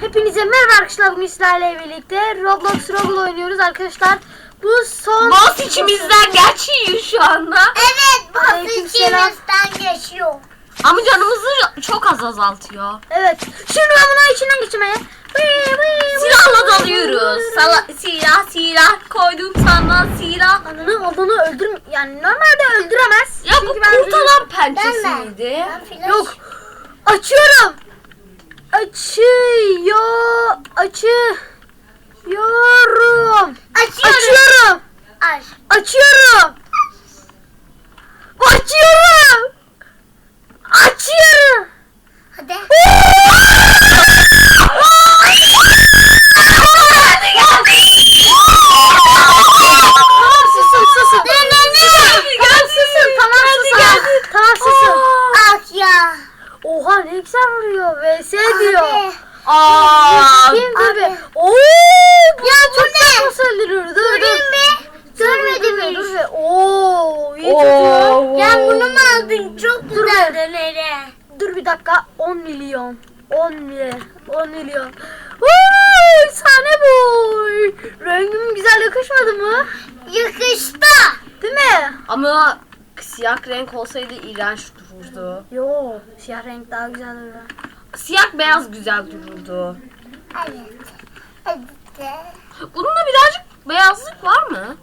Hepinize merhaba arkadaşlar bugün sizlerle birlikte Roblox Roblox oynuyoruz arkadaşlar. Bu son Boss içimizden geçiyor şu anda. Evet, boss içimizden geçiyor. Ama canımızı çok az azaltıyor. Evet. Şimdi ben bunun içinden geçmeye. Silahla dalıyoruz. Sala, silah silah koydum sana silah. Ananı adını öldürm yani normalde öldüremez. Ya bu Çünkü ben kurtalan Ben pençesiydi. Ben flash. Yok. Açıyorum. Açıyor. Açıyorum. Açıyorum. Açıyorum. Aç. Açıyorum. Açıyorum. Oha ne güzel vuruyor. VS diyor. Abi. Aa, Kim abi. gibi? Oo bu Ya bu çok ne? nasıl öldürüyor? Dur dur. Mi? Dur Görmedim hiç. dur be. Oo iyi. Oo. Ya bunu mu aldın? Çok Dur güzel be. döneri. Dur bir dakika. 10 milyon. 10 milyon. 10 milyon. Vay sahne boy. Rengim güzel yakışmadı mı? Yakıştı. Değil mi? Ama siyah renk olsaydı iğrenç dururdu. Yo siyah renk daha güzel duruyor. Siyah beyaz güzel dururdu. Evet. Evet. Bunun da birazcık beyazlık var mı?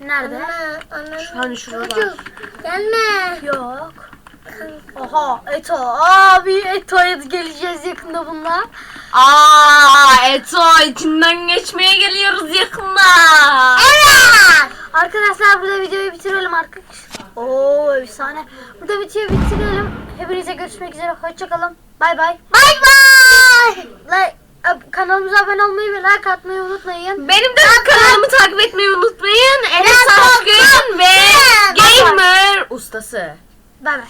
Nerede? Ana, ana. Hani şurada. Gelme. Yok. Aha Eto. Abi Eto'ya geleceğiz yakında bunlar. Aa, Eto içinden geçmeye geliyoruz yakında. Evet. Bitirelim artık. Oo efsane. Burada videoyu bitirelim. Hepinize görüşmek üzere. Hoşçakalın. Bay bay. Bay bay. Like, kanalımıza abone olmayı ve like atmayı unutmayın. Benim de kanalımı takip etmeyi unutmayın. Enes Aşkın ve. Gamer ustası. Bay bay.